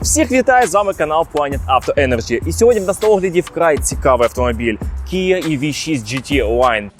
Всіх вітаю! З вами канал Planet Auto Energy. І сьогодні в нас на огляді вкрай цікавий автомобіль Kia EV6 GT Line.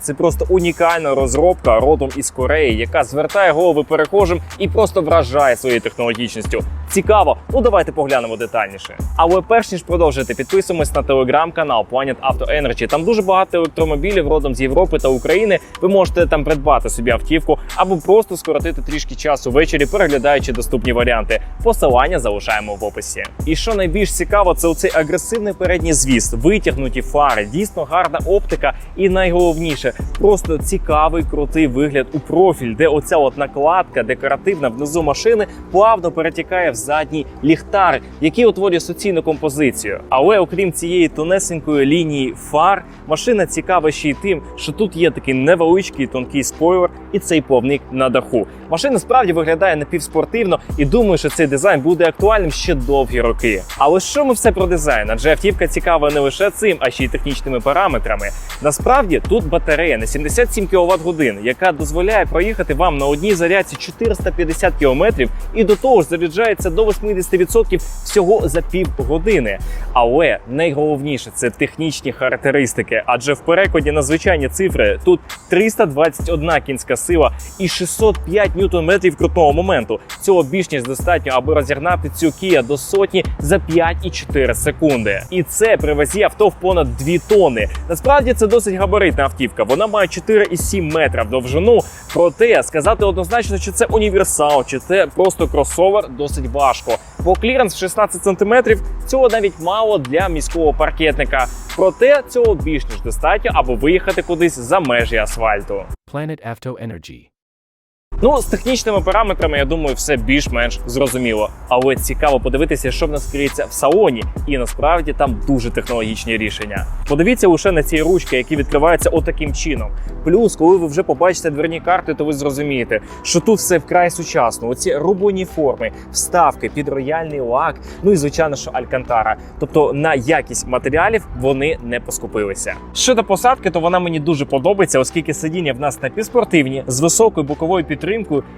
Це просто унікальна розробка родом із Кореї, яка звертає голови перехожим і просто вражає своєю технологічністю. Цікаво, ну давайте поглянемо детальніше. Але перш ніж продовжити, підписуємось на телеграм-канал Planet Auto Energy. Там дуже багато електромобілів родом з Європи та України. Ви можете там придбати собі автівку або просто скоротити трішки часу ввечері, переглядаючи доступні варіанти. Посилання залишаємо в описі. І що найбільш цікаво, це оцей агресивний передній звіст, витягнуті фари, дійсно гарна оптика, і найголовніше просто цікавий крутий вигляд у профіль, де оця от накладка декоративна внизу машини плавно перетікає в задній ліхтар, який утворює суцільну композицію. Але окрім цієї тонесенької лінії фар, машина цікава ще й тим, що тут є такий невеличкий тонкий спойлер і цей повник на даху. Машина справді виглядає напівспортивно і думаю, що цей дизайн буде актуальним ще довгі роки. Але що ми все про дизайн? Адже автівка цікава не лише цим, а ще й технічними параметрами. Насправді тут батарея на 77 кВт годин, яка дозволяє проїхати вам на одній зарядці 450 км і до того ж заряджається до 80% всього за півгодини. Але найголовніше це технічні характеристики, адже в перекладі на звичайні цифри тут 321 кінська сила і 605 ньютон-метрів крутного моменту. Цього більш ніж достатньо, аби розігнати цю Kia до сотні за 5,4 секунди. І це при вазі авто в понад 2 тонни. Насправді це досить габаритна автівка. Вона має 4,7 метра в довжину. Проте сказати однозначно, чи це універсал, чи це просто кросовер, досить важко. Бо кліренс в 16 см цього навіть мало для міського паркетника. Проте цього більш ніж достатньо, аби виїхати кудись за межі асфальту. Planet Energy. Ну, з технічними параметрами, я думаю, все більш-менш зрозуміло. Але цікаво подивитися, що в нас криється в салоні, і насправді там дуже технологічні рішення. Подивіться лише на ці ручки, які відкриваються отаким чином. Плюс, коли ви вже побачите дверні карти, то ви зрозумієте, що тут все вкрай сучасно. Оці рубоні форми, вставки під рояльний лак, ну і звичайно, що алькантара. Тобто на якість матеріалів вони не поскупилися. Щодо посадки, то вона мені дуже подобається, оскільки сидіння в нас напівспортивні з високою боковою підтримкою.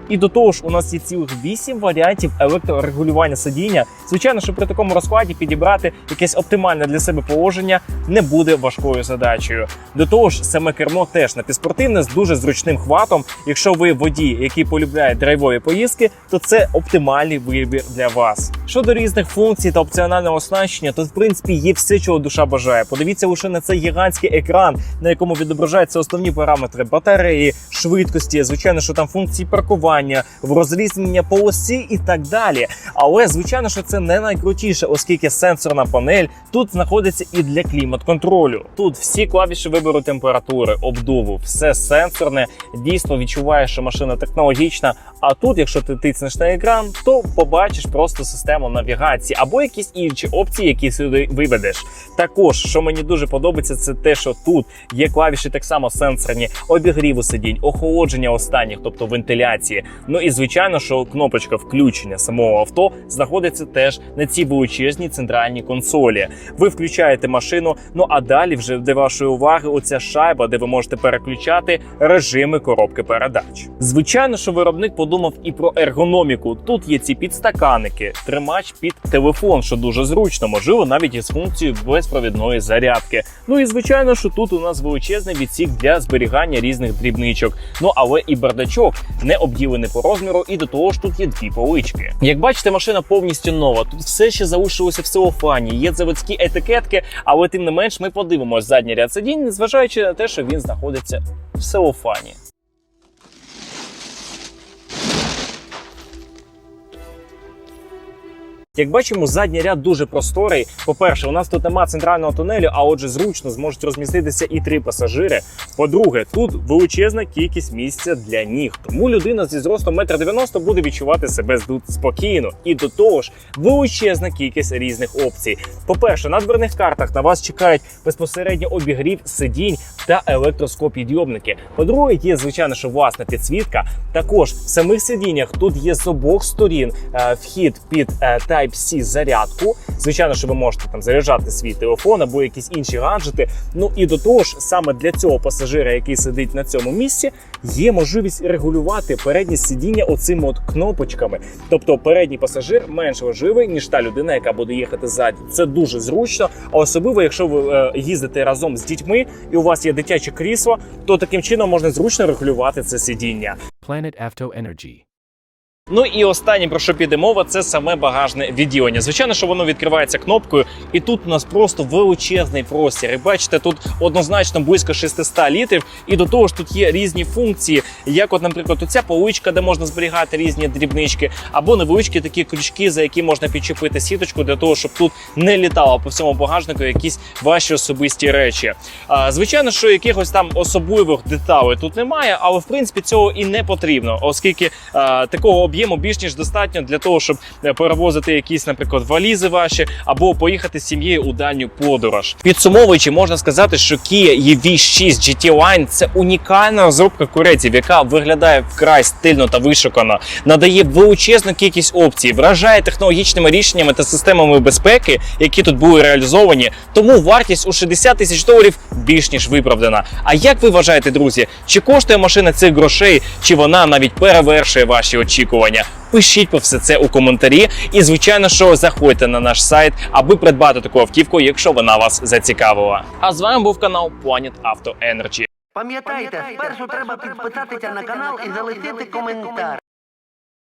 І до того ж, у нас є цілих 8 варіантів електрорегулювання сидіння. Звичайно, що при такому розкладі підібрати якесь оптимальне для себе положення не буде важкою задачею. До того ж, саме кермо теж напівспортивне з дуже зручним хватом. Якщо ви водій, який полюбляє драйвові поїздки, то це оптимальний вибір для вас. Щодо різних функцій та опціонального оснащення, то в принципі є все, чого душа бажає. Подивіться лише на цей гігантський екран, на якому відображаються основні параметри батареї, швидкості, звичайно, що там функції паркування, в розрізнення полосі і так далі. Але звичайно, що це не найкрутіше, оскільки сенсорна панель тут знаходиться і для клімат-контролю. Тут всі клавіші вибору температури, обдуву, все сенсорне. Дійсно відчуваєш, що машина технологічна. А тут, якщо ти тиснеш на екран, то побачиш просто систему навігації або якісь інші опції, які сюди виведеш. Також, що мені дуже подобається, це те, що тут є клавіші так само сенсорні, обігріву сидінь, охолодження останніх, тобто вентиляції. Ну і звичайно, що кнопочка включення самого авто знаходиться теж на цій величезній центральній консолі. Ви включаєте машину. Ну а далі вже до вашої уваги оця шайба, де ви можете переключати режими коробки передач. Звичайно, що виробник подумав і про ергономіку. Тут є ці підстаканники, тримач під телефон, що дуже зручно, можливо, навіть із функцією безпровідної зарядки. Ну і звичайно, що тут у нас величезний відсік для зберігання різних дрібничок. Ну але і бардачок не обділений по розміру, і до того ж тут є дві полички. Як бачите, машина повністю нова. Тут все ще залишилося в целофані, є заводські етикетки, але тим не менш ми подивимось задній ряд сидінь, незважаючи на те, що він знаходиться в целофані. Як бачимо, задній ряд дуже просторий. По-перше, у нас тут нема центрального тунелю, а отже, зручно зможуть розміститися і три пасажири. По-друге, тут величезна кількість місця для ніг. Тому людина зі зростом 1,90 м буде відчувати себе спокійно. І до того ж, величезна кількість різних опцій. По-перше, на дверних картах на вас чекають безпосередньо обігрів сидінь та електроскопідйомники. По-друге, є звичайно, що власна підсвітка. Також в самих сидіннях тут є з обох сторін е, вхід під е, Type Type-C зарядку. Звичайно, що ви можете там заряджати свій телефон або якісь інші гаджети. Ну і до того ж, саме для цього пасажира, який сидить на цьому місці, є можливість регулювати переднє сидіння оцими от кнопочками. Тобто передній пасажир менш важливий, ніж та людина, яка буде їхати ззаді. Це дуже зручно, а особливо, якщо ви е, їздите разом з дітьми і у вас є дитяче крісло, то таким чином можна зручно регулювати це сидіння. Planet Avto Energy. Ну і останнє про що піде мова, це саме багажне відділення. Звичайно, що воно відкривається кнопкою, і тут у нас просто величезний простір. І бачите, тут однозначно близько 600 літрів. І до того ж тут є різні функції, як, от, наприклад, оця поличка, де можна зберігати різні дрібнички, або невеличкі такі крючки, за які можна підчепити сіточку для того, щоб тут не літало по всьому багажнику якісь ваші особисті речі. А, звичайно, що якихось там особливих деталей тут немає, але в принципі цього і не потрібно, оскільки а, такого об'єму більш ніж достатньо для того, щоб е, перевозити якісь, наприклад, валізи ваші або поїхати з сім'єю у дальню подорож. Підсумовуючи, можна сказати, що Kia EV6 GT Line – це унікальна розробка корейців, яка виглядає вкрай стильно та вишукано, надає величезну кількість опцій, вражає технологічними рішеннями та системами безпеки, які тут були реалізовані. Тому вартість у 60 тисяч доларів більш ніж виправдана. А як ви вважаєте, друзі, чи коштує машина цих грошей, чи вона навіть перевершує ваші очікування? Пишіть про все це у коментарі. І звичайно, що заходьте на наш сайт, аби придбати таку автівку, якщо вона вас зацікавила. А з вами був канал Planet Auto Energy. Пам'ятайте, спершу треба підписатися на канал і залишити коментар.